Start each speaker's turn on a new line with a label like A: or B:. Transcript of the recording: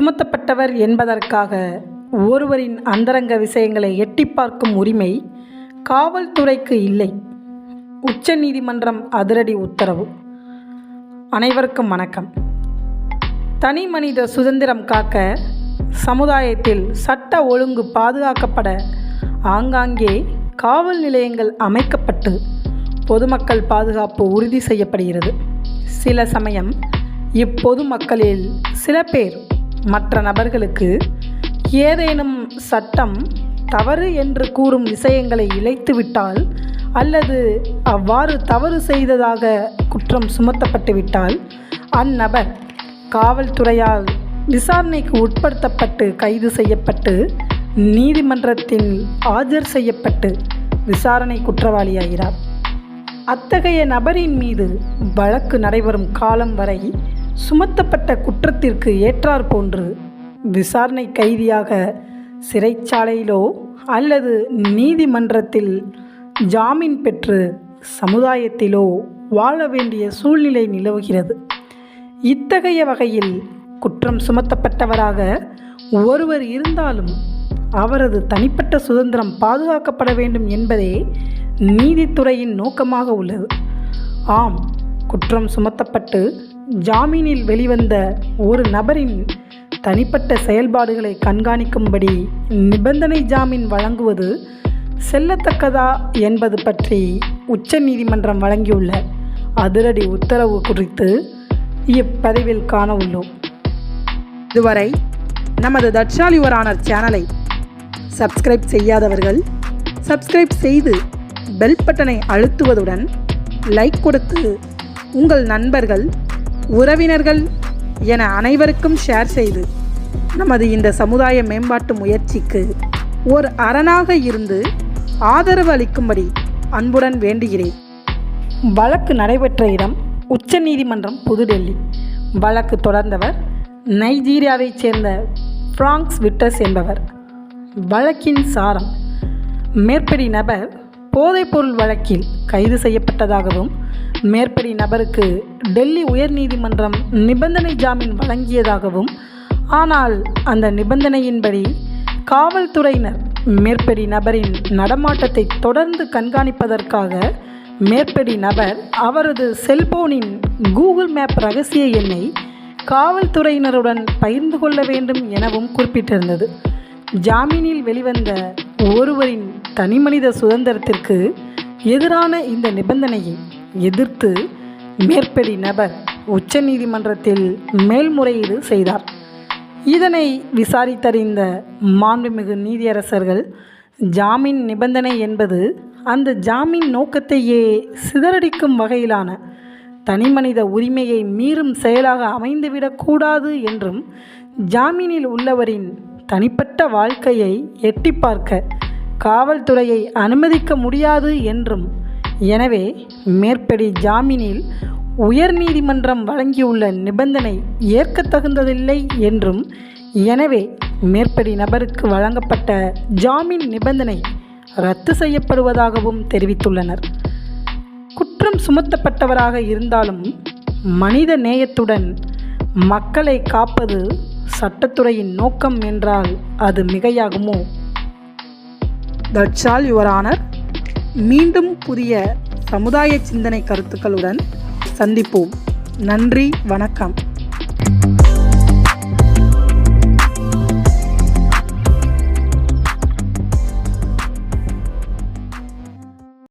A: சுமத்தப்பட்டவர் என்பதற்காக ஒருவரின் அந்தரங்க விஷயங்களை எட்டி பார்க்கும் உரிமை காவல்துறைக்கு இல்லை. உச்சநீதிமன்றம் அதிரடி உத்தரவு. அனைவருக்கும் வணக்கம். தனி மனித சுதந்திரம் காக்க சமுதாயத்தில் சட்ட ஒழுங்கு பாதுகாக்கப்பட ஆங்காங்கே காவல் நிலையங்கள் அமைக்கப்பட்டு பொதுமக்கள் பாதுகாப்பு உறுதி செய்யப்படுகிறது. சில சமயம் இப்பொதுமக்களில் சில பேர் மற்ற நபர்களுக்கு ஏதேனும் சட்டம் தவறு என்று கூறும் விஷயங்களை இழைத்துவிட்டால் அல்லது அவ்வாறு தவறு செய்ததாக குற்றம் சுமத்தப்பட்டு விட்டால் அந்நபர் காவல்துறையால் விசாரணைக்கு உட்படுத்தப்பட்டு கைது செய்யப்பட்டு நீதிமன்றத்தில் ஆஜர் செய்யப்பட்டு விசாரணை குற்றவாளியாகிறார். அத்தகைய நபரின் மீது வழக்கு நடைபெறும் காலம் வரை சுமத்தப்பட்ட குற்றத்திற்கு ஏற்றார் போன்று விசாரணை கைதியாக சிறைச்சாலையிலோ அல்லது நீதிமன்றத்தில் ஜாமீன் பெற்று சமுதாயத்திலோ வாழ வேண்டிய சூழ்நிலை நிலவுகிறது. இத்தகைய வகையில் குற்றம் சுமத்தப்பட்டவராக ஒருவர் இருந்தாலும் அவரது தனிப்பட்ட சுதந்திரம் பாதுகாக்கப்பட வேண்டும் என்பதே நீதித்துறையின் நோக்கமாக உள்ளது. ஆம் குற்றம் சுமத்தப்பட்டு ஜாமீனில் வெளிவந்த ஒரு நபரின் தனிப்பட்ட செயல்பாடுகளை கண்காணிக்கும்படி நிபந்தனை ஜாமீன் வழங்குவது செல்லத்தக்கதா என்பது பற்றி உச்சநீதிமன்றம் வழங்கியுள்ள அதிரடி உத்தரவு குறித்து இப்பதிவில் காண உள்ளோம் இதுவரை நமது தட்சாலி யுவரானர் சேனலை சப்ஸ்கிரைப் செய்யாதவர்கள் சப்ஸ்கிரைப் செய்து பெல் பட்டனை அழுத்துவதுடன் லைக் கொடுத்து உங்கள் நண்பர்கள் உறவினர்கள் என அனைவருக்கும் ஷேர் செய்து நமது இந்த சமுதாய மேம்பாட்டு முயற்சிக்கு ஒரு அரணாக இருந்து ஆதரவு அளிக்கும்படி அன்புடன் வேண்டுகிறேன். வழக்கு நடைபெற்ற இடம் உச்சநீதிமன்றம் புதுடெல்லி. வழக்கு தொடர்ந்தவர் நைஜீரியாவைச் சேர்ந்த ஃப்ராங்க்ஸ் விட்டஸ் என்பவர். வழக்கின் சாரம் மேற்படி நபர் போதைப்பொருள் வழக்கில் கைது செய்யப்பட்டதாகவும் மேற்படி நபருக்கு டெல்லி உயர்நீதிமன்றம் நிபந்தனை ஜாமீன் வழங்கியதாகவும் ஆனால் அந்த நிபந்தனையின்படி காவல்துறையினர் மேற்படி நபரின் நடமாட்டத்தை தொடர்ந்து கண்காணிப்பதற்காக மேற்படி நபர் அவரது செல்போனின் கூகுள் மேப் ரகசிய எண்ணை காவல்துறையினருடன் பகிர்ந்து கொள்ள வேண்டும் எனவும் குறிப்பிட்டிருந்தது. ஜாமீனில் வெளிவந்த ஒருவரின் தனிமனித சுதந்திரத்திற்கு எதிரான இந்த நிபந்தனையை எதிர்த்து மேற்படி நபர் உச்சநீதிமன்றத்தில் மேல்முறையீடு செய்தார். இதனை விசாரித்தறிந்த மாண்புமிகு நீதியரசர்கள் ஜாமீன் நிபந்தனை என்பது அந்த ஜாமீன் நோக்கத்தையே சிதறடிக்கும் வகையிலான தனிமனித உரிமையை மீறும் செயலாக அமைந்துவிடக்கூடாது என்றும் ஜாமீனில் உள்ளவரின் தனிப்பட்ட வாழ்க்கையை எட்டி பார்க்க காவல்துறையை அனுமதிக்க முடியாது என்றும் எனவே மேற்படி ஜாமீனில் உயர்நீதிமன்றம் வழங்கியுள்ள நிபந்தனை ஏற்கத்தகுந்ததில்லை என்றும் எனவே மேற்படி நபருக்கு வழங்கப்பட்ட ஜாமீன் நிபந்தனை ரத்து செய்யப்படுவதாகவும் தெரிவித்துள்ளனர். குற்றம் சுமத்தப்பட்டவராக இருந்தாலும் மனித நேயத்துடன் மக்களை காப்பது சட்டத்துறையின் நோக்கம் என்றால் அது மிகையாகுமோ? தட்ஸ் ஆல் யுவர் ஆனர் மீண்டும் புதிய சமுதாய சிந்தனை கருத்துக்களுடன் சந்திப்போம். நன்றி வணக்கம்.